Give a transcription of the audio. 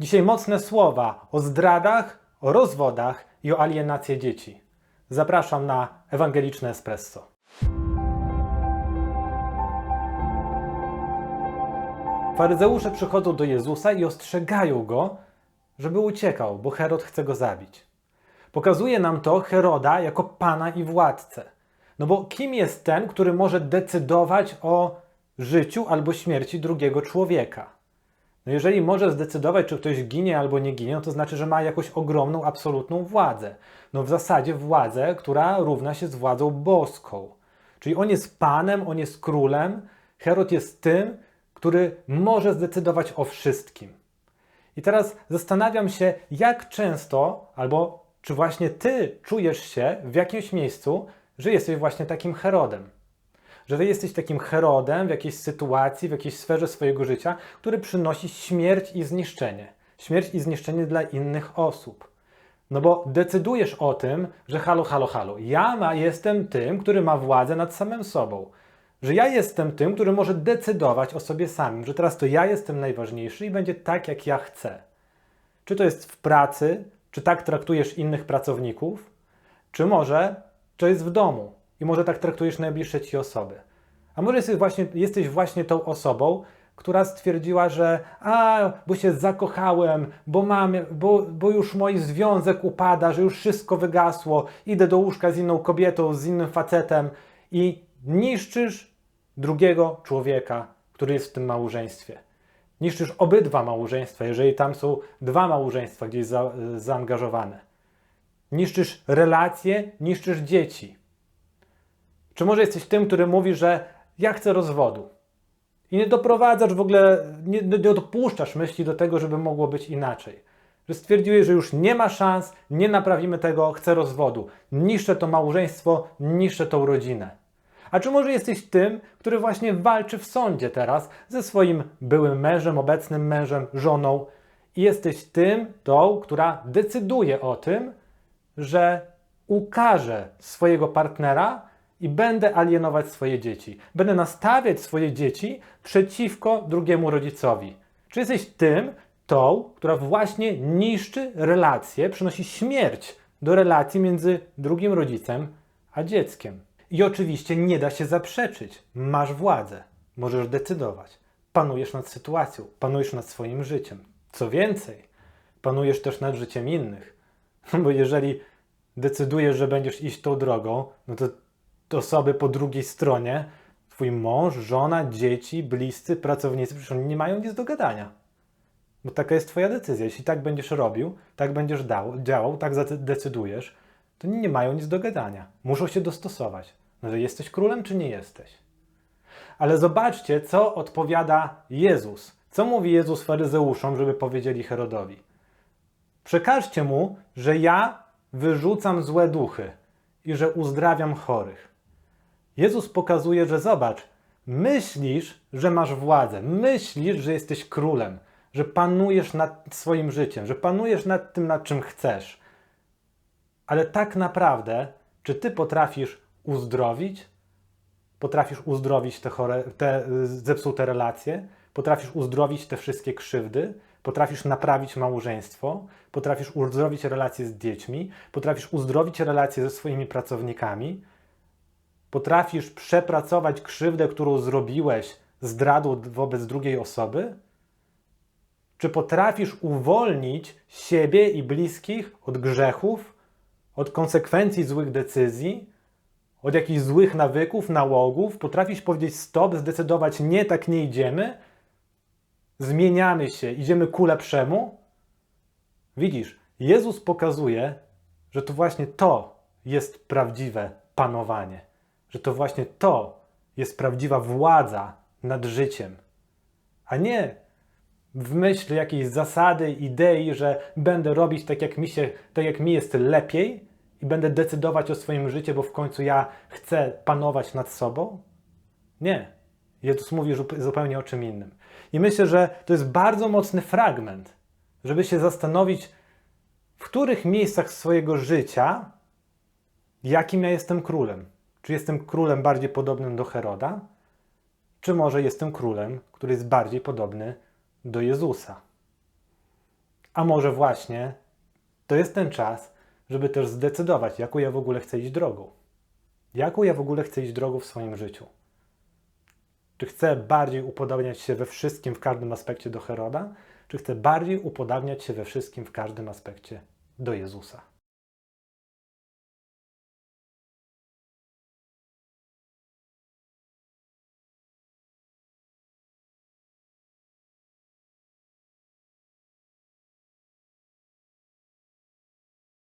Dzisiaj mocne słowa o zdradach, o rozwodach i o alienacji dzieci. Zapraszam na Ewangeliczne Espresso. Faryzeusze przychodzą do Jezusa i ostrzegają go, żeby uciekał, bo Herod chce go zabić. Pokazuje nam to Heroda jako pana i władcę. No bo kim jest ten, który może decydować o życiu albo śmierci drugiego człowieka? No jeżeli może zdecydować, czy ktoś ginie albo nie ginie, no to znaczy, że ma jakąś ogromną, absolutną władzę. No w zasadzie władzę, która równa się z władzą boską. Czyli on jest panem, on jest królem, Herod jest tym, który może zdecydować o wszystkim. I teraz zastanawiam się, jak często, albo czy właśnie ty czujesz się w jakimś miejscu, że jesteś właśnie takim Herodem. Że ty jesteś takim Herodem w jakiejś sytuacji, w jakiejś sferze swojego życia, który przynosi śmierć i zniszczenie. Śmierć i zniszczenie dla innych osób. No bo decydujesz o tym, że halo, halo, halo, ja ma, jestem tym, który ma władzę nad samym sobą. Że ja jestem tym, który może decydować o sobie samym, że teraz to ja jestem najważniejszy i będzie tak, jak ja chcę. Czy to jest w pracy, czy tak traktujesz innych pracowników, czy może to jest w domu i może tak traktujesz najbliższe ci osoby. A może jesteś właśnie, jesteś właśnie tą osobą, która stwierdziła, że a, bo się zakochałem, bo mam, bo, bo już mój związek upada, że już wszystko wygasło, idę do łóżka z inną kobietą, z innym facetem i niszczysz drugiego człowieka, który jest w tym małżeństwie. Niszczysz obydwa małżeństwa, jeżeli tam są dwa małżeństwa gdzieś za, zaangażowane. Niszczysz relacje, niszczysz dzieci. Czy może jesteś tym, który mówi, że ja chcę rozwodu? I nie doprowadzasz w ogóle, nie, nie dopuszczasz myśli do tego, żeby mogło być inaczej. Że stwierdziłeś, że już nie ma szans, nie naprawimy tego, chcę rozwodu. Niszczę to małżeństwo, niszczę tą rodzinę. A czy może jesteś tym, który właśnie walczy w sądzie teraz ze swoim byłym mężem, obecnym mężem, żoną i jesteś tym, tą, która decyduje o tym, że ukaże swojego partnera i będę alienować swoje dzieci. Będę nastawiać swoje dzieci przeciwko drugiemu rodzicowi. Czy jesteś tym, tą, która właśnie niszczy relacje, przynosi śmierć do relacji między drugim rodzicem a dzieckiem? I oczywiście nie da się zaprzeczyć. Masz władzę, możesz decydować. Panujesz nad sytuacją, panujesz nad swoim życiem. Co więcej, panujesz też nad życiem innych. Bo jeżeli decydujesz, że będziesz iść tą drogą, no to osoby po drugiej stronie, twój mąż, żona, dzieci, bliscy, pracownicy, przecież oni nie mają nic do gadania. Bo taka jest twoja decyzja. Jeśli tak będziesz robił, tak będziesz dał, działał, tak zadecydujesz, to nie mają nic do gadania. Muszą się dostosować. No, że jesteś królem, czy nie jesteś? Ale zobaczcie, co odpowiada Jezus. Co mówi Jezus faryzeuszom, żeby powiedzieli Herodowi? Przekażcie mu, że ja wyrzucam złe duchy i że uzdrawiam chorych. Jezus pokazuje, że zobacz, myślisz, że masz władzę, myślisz, że jesteś królem, że panujesz nad swoim życiem, że panujesz nad tym, nad czym chcesz. Ale tak naprawdę, czy ty potrafisz uzdrowić? Potrafisz uzdrowić te, chore, te zepsute relacje? Potrafisz uzdrowić te wszystkie krzywdy? Potrafisz naprawić małżeństwo? Potrafisz uzdrowić relacje z dziećmi? Potrafisz uzdrowić relacje ze swoimi pracownikami? Potrafisz przepracować krzywdę, którą zrobiłeś zdradą wobec drugiej osoby? Czy potrafisz uwolnić siebie i bliskich od grzechów, od konsekwencji złych decyzji, od jakichś złych nawyków, nałogów? Potrafisz powiedzieć stop, zdecydować nie, tak nie idziemy? Zmieniamy się, idziemy ku lepszemu? Widzisz, Jezus pokazuje, że to właśnie to jest prawdziwe panowanie, że to właśnie to jest prawdziwa władza nad życiem, a nie w myśl jakiejś zasady, idei, że będę robić tak jak mi się, tak jak mi jest lepiej i będę decydować o swoim życiu, bo w końcu ja chcę panować nad sobą. Nie. Jezus mówi zupełnie o czym innym. I myślę, że to jest bardzo mocny fragment, żeby się zastanowić, w których miejscach swojego życia, jakim ja jestem królem. Czy jestem królem bardziej podobnym do Heroda, czy może jestem królem, który jest bardziej podobny do Jezusa. A może właśnie to jest ten czas, żeby też zdecydować, jaką ja w ogóle chcę iść drogą. Jaką ja w ogóle chcę iść drogą w swoim życiu. Czy chcę bardziej upodobniać się we wszystkim, w każdym aspekcie do Heroda, czy chcę bardziej upodabniać się we wszystkim, w każdym aspekcie do Jezusa?